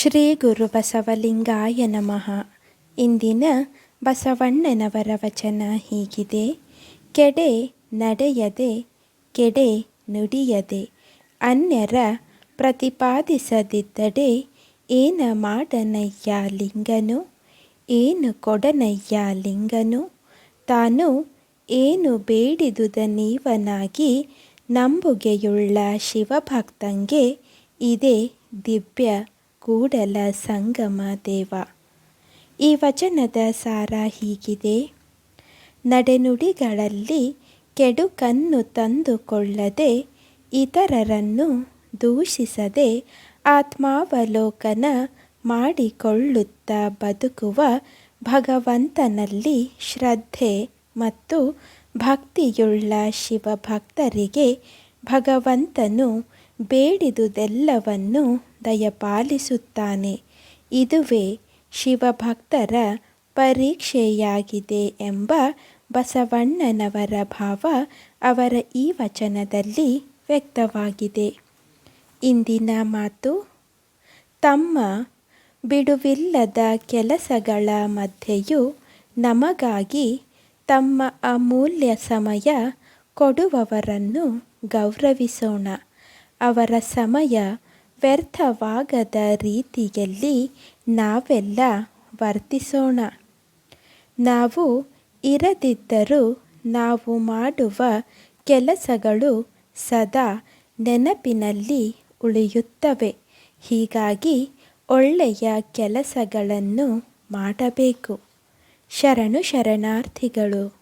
ಶ್ರೀ ಗುರು ಬಸವಲಿಂಗಾಯ ನಮಃ. ಇಂದಿನ ಬಸವಣ್ಣನವರ ವಚನ ಹೀಗಿದೆ. ಕೆಡೆ ನಡೆಯದೆ, ಕೆಡೆ ನುಡಿಯದೆ, ಅನ್ಯರ ಪ್ರತಿಪಾದಿಸದಿದ್ದಡೆ ಏನ ಮಾಡನಯ್ಯ ಲಿಂಗನು? ಏನು ಕೊಡನಯ್ಯ ಲಿಂಗನು? ತಾನು ಏನು ಬೇಡಿದುದ ನೀವನಾಗಿ ನಂಬುಗೆಯುಳ್ಳ ಶಿವಭಕ್ತಂಗೆ ಇದೇ ದಿವ್ಯ ಕೂಡಲ ಸಂಗಮ ದೇವ. ಈ ವಚನದ ಸಾರ ಹೀಗಿದೆ. ನಡೆನುಡಿಗಳಲ್ಲಿ ಕೆಡುಕನ್ನು ತಂದುಕೊಳ್ಳದೆ ಇತರರನ್ನು ದೂಷಿಸದೆ ಆತ್ಮಾವಲೋಕನ ಮಾಡಿಕೊಳ್ಳುತ್ತಾ ಬದುಕುವ ಭಗವಂತನಲ್ಲಿ ಶ್ರದ್ಧೆ ಮತ್ತು ಭಕ್ತಿಯುಳ್ಳ ಶಿವಭಕ್ತರಿಗೆ ಭಗವಂತನು ಬೇಡಿದುದೆಲ್ಲವನ್ನು ದಯಪಾಲಿಸುತ್ತಾನೆ. ಇದುವೇ ಶಿವಭಕ್ತರ ಪರೀಕ್ಷೆಯಾಗಿದೆ ಎಂಬ ಬಸವಣ್ಣನವರ ಭಾವ ಅವರ ಈ ವಚನದಲ್ಲಿ ವ್ಯಕ್ತವಾಗಿದೆ. ಇಂದಿನ ಮಾತು, ತಮ್ಮ ಬಿಡುವಿಲ್ಲದ ಕೆಲಸಗಳ ಮಧ್ಯೆಯೂ ನಮಗಾಗಿ ತಮ್ಮ ಅಮೂಲ್ಯ ಸಮಯ ಕೊಡುವವರನ್ನು ಗೌರವಿಸೋಣ. ಅವರ ಸಮಯ ವ್ಯರ್ಥವಾಗದ ರೀತಿಯಲ್ಲಿ ನಾವೆಲ್ಲ ವರ್ತಿಸೋಣ. ನಾವು ಇರದಿದ್ದರೂ ನಾವು ಮಾಡುವ ಕೆಲಸಗಳು ಸದಾ ನೆನಪಿನಲ್ಲಿ ಉಳಿಯುತ್ತವೆ. ಹೀಗಾಗಿ ಒಳ್ಳೆಯ ಕೆಲಸಗಳನ್ನು ಮಾಡಬೇಕು. ಶರಣು ಶರಣಾರ್ಥಿಗಳು.